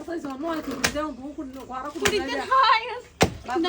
তো জন্ম তুমি দেও বউ কোন ঘর কোন কুড়িতে যায় হয় ডালা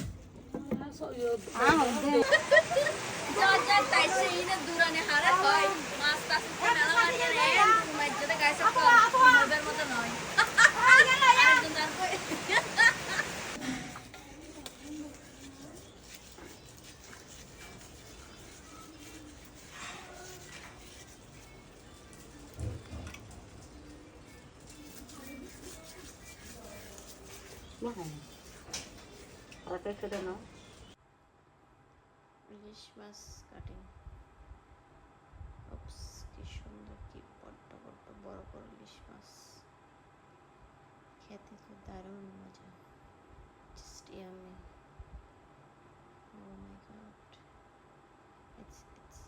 Morrendo. É. Ela tá chorando não? English cutting oops কি সুন্দর, কি বড্ড বড্ড বড় বড় ইলিশ খেতে তো দারুণ মজা। Just yummy oh my god it's it's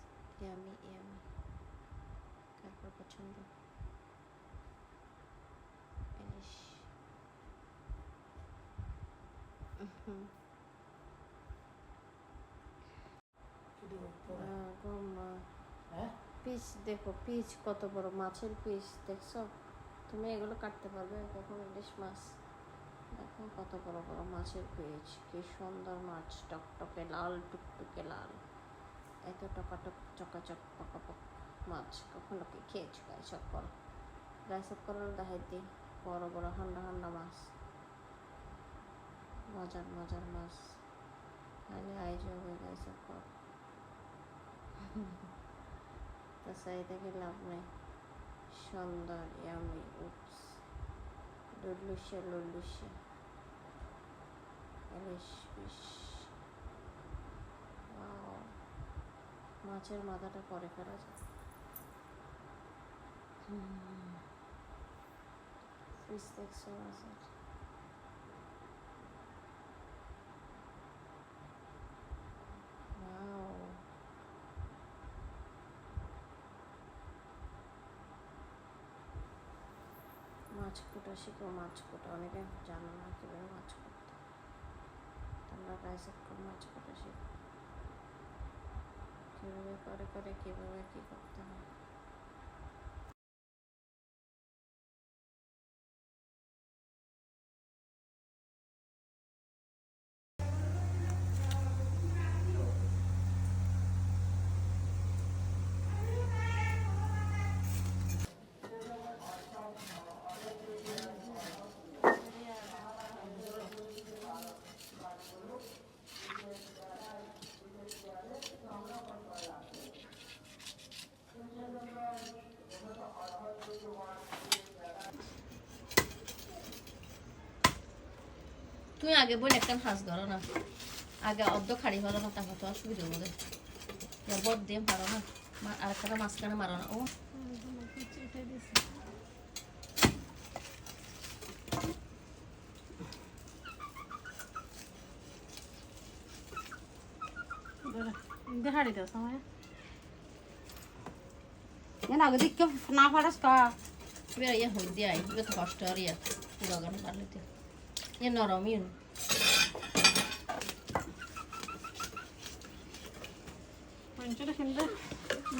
yummy yummy কার পছন্দ? হুম। পিস দেখো পিস কত বড় মাছের পিস দেখছ? তুমি এগুলো কাটতে পারবে কখন ইলিশ মাছ। দেখো কত বড় বড় মাছের পিস কি সুন্দর মাছ টকটকে লাল টুকটুকে লাল। এত টকাটক চকাচক পকাপক মাছ কখনো কি খেয়েছো গাইস সব করো গাইস সব করো দেখাই দিই বড় বড় হান্ডা হান্ডা মাছ। মজার মজার মাছ। তাহলে আই যাবে গাইস সব করো তো সেই থেকে লাভ নেই। সুন্দর ইয়ামি উপস লুলুসে ইলিশ ফিশ। Wow. মাছের মাথাটা পরে ফেলা যায় ফিশ দেখছ Wow. মাছ কোটা শিখো মাছ কোটা। অনেকে জানো না কীভাবে মাছ করতে তোমরা কাজ মাছ কোটা শিখো। কীভাবে, করে করে, কীভাবে, কী করতে হয়। তুমি আগে বলে একটা হাঁস ধরো না। আগে অর্ধ খাড়ি ভালো না তারপর তো অসুবিধা হবে। বদ দিয়ে মারো না আর একটা মাঝখানে মারো না ও। দেখাড়ি দাও সময়। এর আগে দেখে না পারাস কা। এবার ইয়ে হই দিয়ে আই কষ্ট আর ইয়া গগন পারলে ইয়ে নরম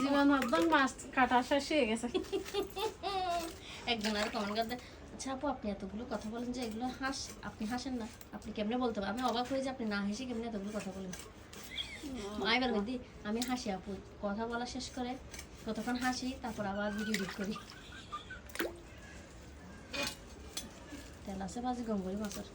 জীবন একদম মাছ কাটা শেষ হয়ে গেছে। একজন আর কমেন্ট করতে আচ্ছা আপু আপনি এতগুলো কথা বলেন যে এগুলো হাস আপনি হাসেন না। আপনি কেমনে বলতে পারেন? আমি অবাক হয়ে যে আপনি না হেসে কেমনে এতগুলো কথা বলেন? আমি বলব দি আমি হাসি আপু। কথা বলা শেষ করে কতক্ষণ হাসি তারপর আবার ভিডিও এডিট করি। से बाजी faz igual vou fazer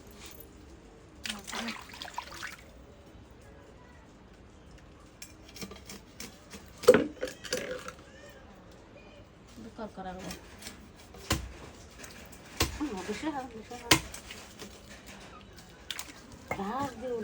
do cor cor agora não deixa deixa ah deu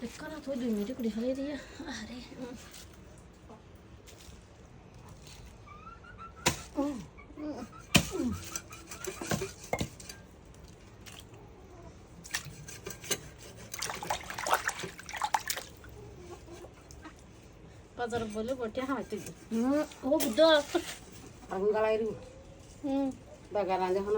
देखो ना तो दुई बाज़ार बोलो बोटिया हाँ तुझे हम्म। ओ बुद्धा। अंगलाई रूम হুম। রাঁধে হন